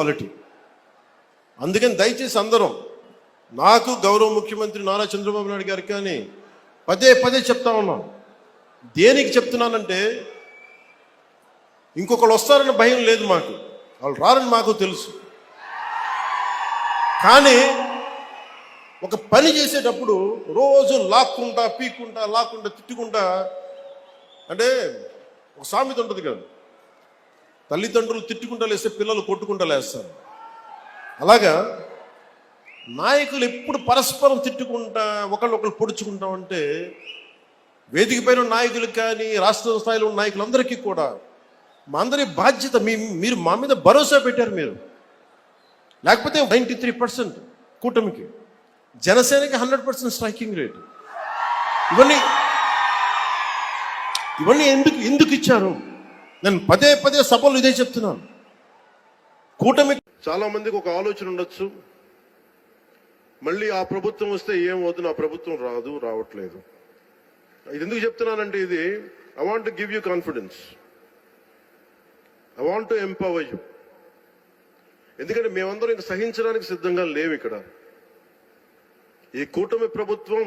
Quality అందుకని దయచేసి అందరం నాకు గౌరవ ముఖ్యమంత్రి నారా చంద్రబాబు నాయుడు గారికి కానీ పదే పదే చెప్తా ఉన్నాం. దేనికి చెప్తున్నానంటే ఇంకొకళ్ళు వస్తారని భయం లేదు మాకు. వాళ్ళు రారని మాకు తెలుసు. కానీ ఒక పని చేసేటప్పుడు రోజు లాక్కుంటా పీక్కుంటా లాక్కుంటా తిట్టుకుంటా అంటే ఒక సామెత ఉంటుంది కదా. తల్లిదండ్రులు తిట్టుకుంటా లేస్తే పిల్లలు కొట్టుకుంటా లేస్తారు అలాగా నాయకులు ఎప్పుడు పరస్పరం తిట్టుకుంటా ఒకళ్ళు ఒకళ్ళు పొడుచుకుంటా ఉంటే వేదిక పైన నాయకులకు కానీ రాష్ట్ర స్థాయిలో ఉన్న నాయకులందరికీ కూడా మా అందరి బాధ్యత మీ మీరు మా మీద భరోసా పెట్టారు మీరు. లేకపోతే నైంటీ త్రీ పర్సెంట్ కూటమికి జనసేనకి హండ్రెడ్ పర్సెంట్ స్ట్రైకింగ్ రేట్. ఇవన్నీ ఇవన్నీ ఎందుకు ఎందుకు ఇచ్చారు? నేను పదే పదే సభలు ఇదే చెప్తున్నాను. కూటమి చాలా మందికి ఒక ఆలోచన ఉండొచ్చు. మళ్ళీ ఆ ప్రభుత్వం వస్తే ఏం వద్దు నా ప్రభుత్వం రాదు రావట్లేదు. ఇది ఎందుకు చెప్తున్నానంటే ఇది I want to give you confidence I want to empower you ఎందుకంటే మేమందరం ఇంకా సహించడానికి సిద్ధంగా లేవు ఇక్కడ. ఈ కూటమి ప్రభుత్వం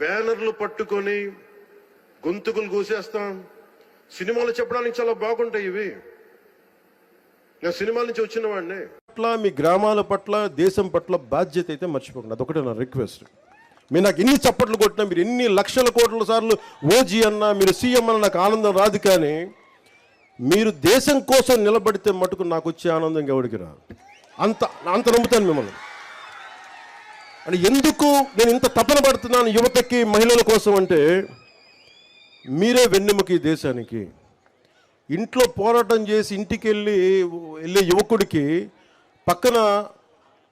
బ్యానర్లు పట్టుకొని గొంతుకులు కూసేస్తాం సినిమాలు చెప్పడానికి చాలా బాగుంటాయి ఇవి. నేను సినిమాల నుంచి వచ్చిన వాడిని. పట్ల మీ గ్రామాల పట్ల దేశం పట్ల బాధ్యత అయితే మర్చిపోకండి అదొకటే నా రిక్వెస్ట్. మీరు నాకు ఎన్ని చప్పట్లు కొట్టినా మీరు ఎన్ని లక్షల కోట్ల సార్లు ఓజీ అన్నా మీరు సీఎం అన్న నాకు ఆనందం రాదు కానీ మీరు దేశం కోసం నిలబడితే మటుకు నాకు వచ్చే ఆనందం ఎవరికి రాదు. అంత అంత నమ్ముతాను మిమ్మల్ని. అని ఎందుకు నేను ఇంత తపన పడుతున్నాను యువతకి మహిళల కోసం అంటే మీరే వెన్నెముక దేశానికి. ఇంట్లో పోరాటం చేసి ఇంటికి వెళ్ళి వెళ్ళే యువకుడికి పక్కన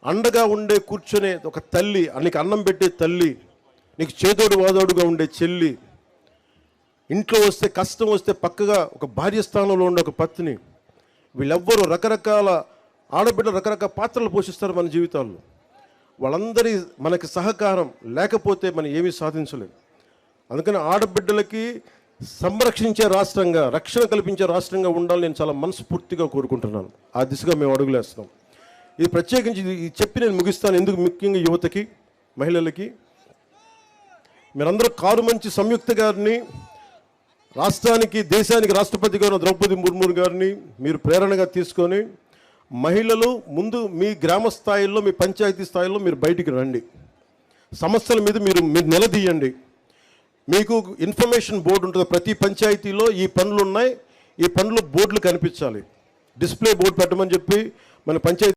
అండగా ఉండే కూర్చొనే ఒక తల్లి నీకు అన్నం పెట్టే తల్లి నీకు చేదోడు వాదోడుగా ఉండే చెల్లి ఇంట్లో వస్తే కష్టం వస్తే పక్కగా ఒక భార్య స్థానంలో ఉండే ఒక పత్ని వీళ్ళెవ్వరూ రకరకాల ఆడబిడ్డ రకరకాల పాత్రలు పోషిస్తారు మన జీవితాల్లో. వాళ్ళందరి మనకి సహకారం లేకపోతే మనం ఏమీ సాధించలేము అందుకని ఆడబిడ్డలకి సంరక్షించే రాష్ట్రంగా రక్షణ కల్పించే రాష్ట్రంగా ఉండాలని నేను చాలా మనస్ఫూర్తిగా కోరుకుంటున్నాను. ఆ దిశగా మేము అడుగులేస్తున్నాం. ఇది ప్రత్యేకించి ఇది ఇది చెప్పి నేను ముగిస్తాను. ఎందుకు ముఖ్యంగా యువతకి మహిళలకి? మీరందరూ కారు మంచి సంయుక్త గారిని రాష్ట్రానికి దేశానికి రాష్ట్రపతి గారు ద్రౌపది ముర్ము గారిని మీరు ప్రేరణగా తీసుకొని మహిళలు ముందు మీ గ్రామ స్థాయిలో మీ పంచాయతీ స్థాయిలో మీరు బయటికి రండి. సమస్యల మీద మీరు మీరు నిలదీయండి. మీకు ఇన్ఫర్మేషన్ బోర్డు ఉంటుంది. ప్రతి పంచాయతీలో ఈ పనులు ఉన్నాయి. ఈ పనులు బోర్డులు కనిపించాలి. డిస్ప్లే బోర్డు పెట్టమని చెప్పి మన పంచాయతీ